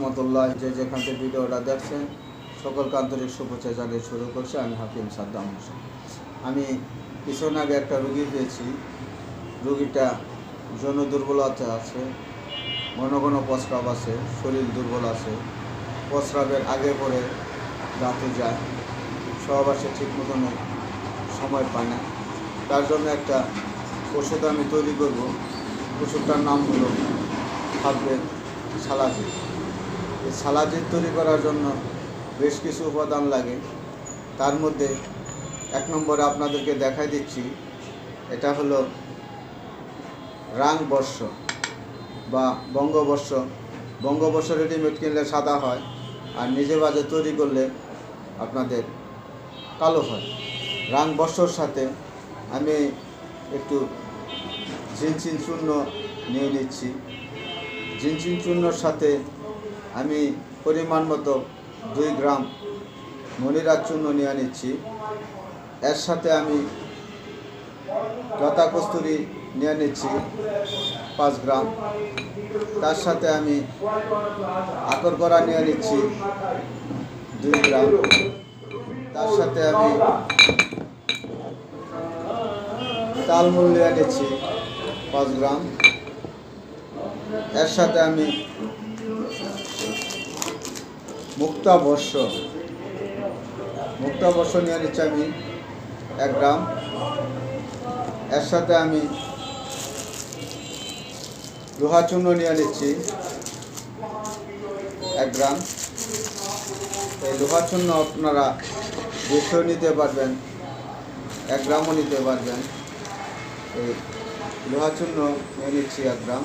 রহমতুল্লাহ যে যেখান থেকে ভিডিওটা দেখছেন, সকলকে আন্তরিক শুভেচ্ছা জানিয়ে শুরু করছি। আমি হাকিম সাদ্দাম হোসেন। আমি কিছুদিন আগে একটা রুগী পেয়েছি। রুগীটা যৌন দুর্বলতা আছে, ঘন ঘন প্রস্রাব আছে, শরীর দুর্বল আছে। প্রস্রাবের আগে পরে রাতে যায় সহবাসে ঠিক মতন সময় পায় না। তার জন্য একটা ওষুধ আমি তৈরি করব। ওষুধটার নাম হলো হাবলের সালাজি এই সালাজির তৈরি করার জন্য বেশ কিছু উপাদান লাগে। তার মধ্যে এক নম্বরে আপনাদেরকে দেখাই দিচ্ছি, এটা হলো রাং বর্ষ বা বঙ্গবর্ষ। বঙ্গবর্ষ রেডিমেড কিনলে সাদা হয়, আর নিজে বাজে তৈরি করলে আপনাদের কালো হয়। রাং বর্ষর সাথে আমি একটু ঝিনচিন চূর্ণ নিয়ে নিচ্ছি। ঝিনচিন চূর্ণর সাথে আমি পরিমাণ মতো দুই গ্রাম মনিরাজ চূর্ণ নিয়ে নিচ্ছি। এর সাথে আমি লতা কস্তুরি নিয়ে নিচ্ছি পাঁচ গ্রাম। তার সাথে আমি আকর করা নিয়ে নিচ্ছি দুই গ্রাম। তার সাথে আমি তালমূল নিয়ে নিচ্ছি পাঁচ গ্রাম। এর সাথে আমি মুক্তা বর্ষ মুক্তা বর্ষ নিয়ে নিচ্ছি আমি এক গ্রাম। এর সাথে আমি লোহা চূর্ণ নিয়ে নিচ্ছি এক গ্রাম। এই লোহা চূর্ণ আপনারা বেশিও নিতে পারবেন, এক গ্রামও নিতে পারবেন। এই লোহা চূর্ণ নিয়ে নিচ্ছি এক গ্রাম।